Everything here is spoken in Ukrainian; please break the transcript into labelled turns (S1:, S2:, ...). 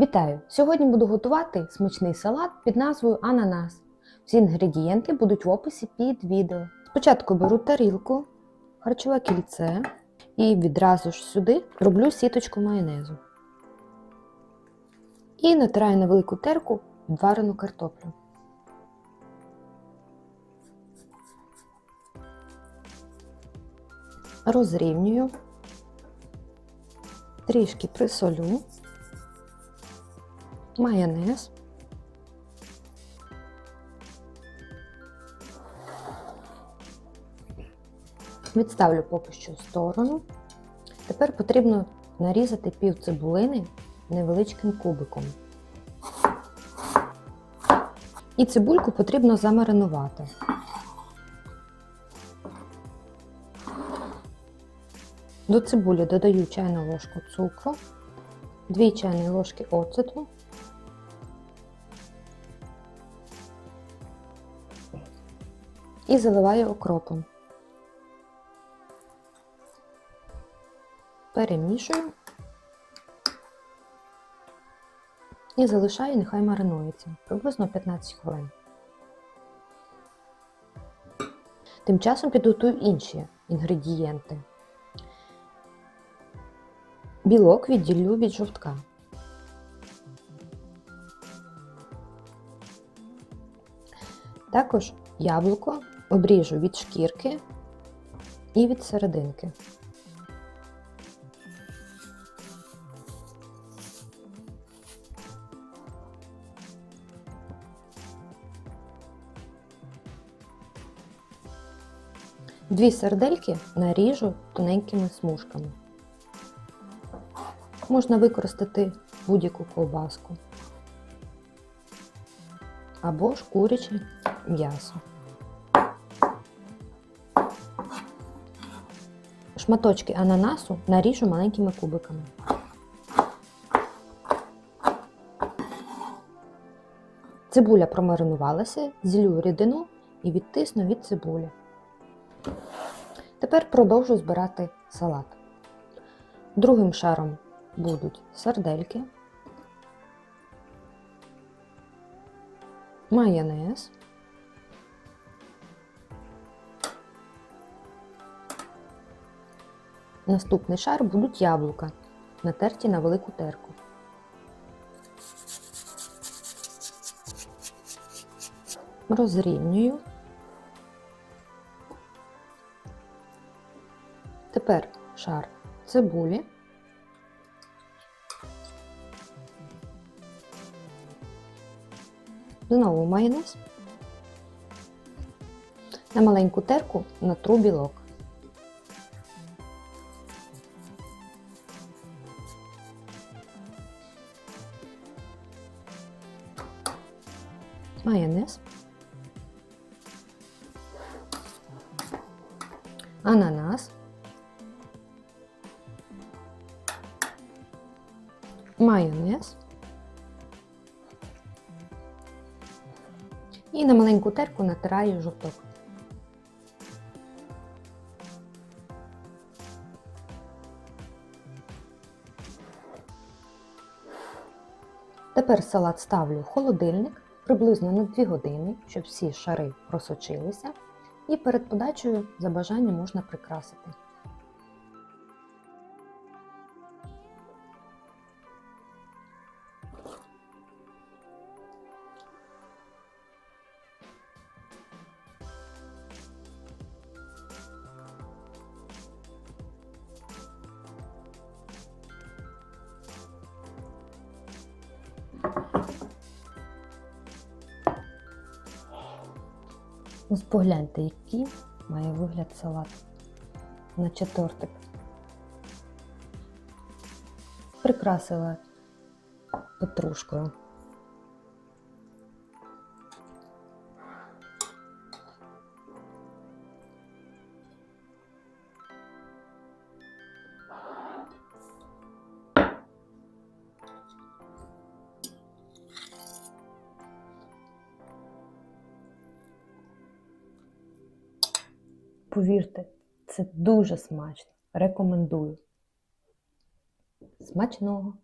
S1: Вітаю! Сьогодні буду готувати смачний салат під назвою Ананас. Всі інгредієнти будуть в описі під відео. Спочатку беру тарілку, харчове кільце і відразу ж сюди роблю сіточку майонезу. І натираю на велику терку варену картоплю. Розрівнюю, трішки присолю майонез. Відставлю поки що в сторону. Тепер потрібно нарізати пів цибулини невеличким кубиком. І цибульку потрібно замаринувати. До цибулі додаю чайну ложку цукру, 2 чайні ложки оцету, і заливаю окропом. Перемішую і залишаю, нехай маринується приблизно 15 хвилин. Тим часом підготую інші інгредієнти. Білок відділю від жовтка. Також яблуко обріжу від шкірки і від серединки. Дві сердельки наріжу тоненькими смужками. Можна використати будь-яку ковбаску або ж куряче м'ясо. Шматочки ананасу наріжу маленькими кубиками. Цибуля промаринувалася, зілю рідину і відтисну від цибулі. Тепер продовжу збирати салат. Другим шаром будуть сардельки, майонез, Наступний шар будуть яблука, натерті на велику терку. Розрівнюю. Тепер шар цибулі. Знову майонез. На маленьку терку натру білок. Майонез, ананас, майонез. І на маленьку терку натираю жовток. Тепер салат ставлю в холодильник приблизно на 2 години, щоб всі шари просочилися, і перед подачею за бажанням можна прикрасити. Ось погляньте, який має вигляд салат, наче тортик. Прикрасила петрушкою. Повірте, це дуже смачно. Рекомендую. Смачного!